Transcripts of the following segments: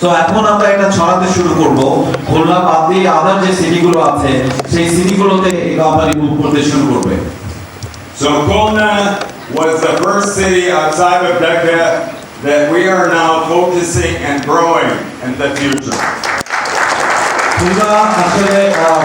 তো এখন আমরা এটা ছড়াতে শুরু করব খুলনা বাদ দিয়ে আদার যে সিটিগুলো আছে সেই সিটিগুলোতে এই কোম্পানি মুভ করতে শুরু করবে So Khulna was the first city outside of Dhaka that we are now focusing and growing in the future. Khulna আসলে আহ,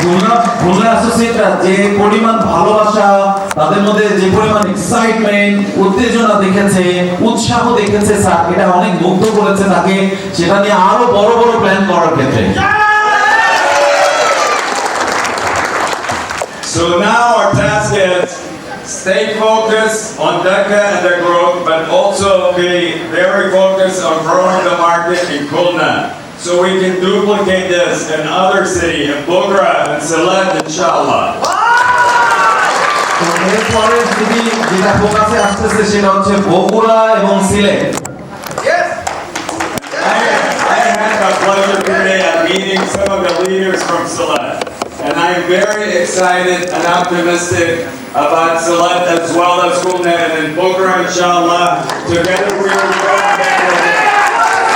খুলনা খুলনা অ্যাসোসিয়েটরা যে পরিমাণ ভালোবাসা তাদের মধ্যে যে পরিমাণ এক্সাইটমেন্ট উত্তেজনা দেখেছে উৎসাহ দেখেছে স্যার এটা অনেক মুগ্ধ করেছে তাকে সেটা নিয়ে আরও বড় বড় প্ল্যান করার ক্ষেত্রে So now our task is stay focused on Dhaka and the growth, but also be very focused on growing the market in Khulna. So we can duplicate this in other city, in Bogra and Sylhet, inshallah. তো এরপরে যদি যেটা ফোকাসে আসতেছে সেটা হচ্ছে বগুড়া এবং Sylhet I, I had the pleasure today of meeting some of the leaders from Sylhet. And I'm very excited and optimistic about Sylhet as well as Khulna and in Bogra, inshallah. Together we will grow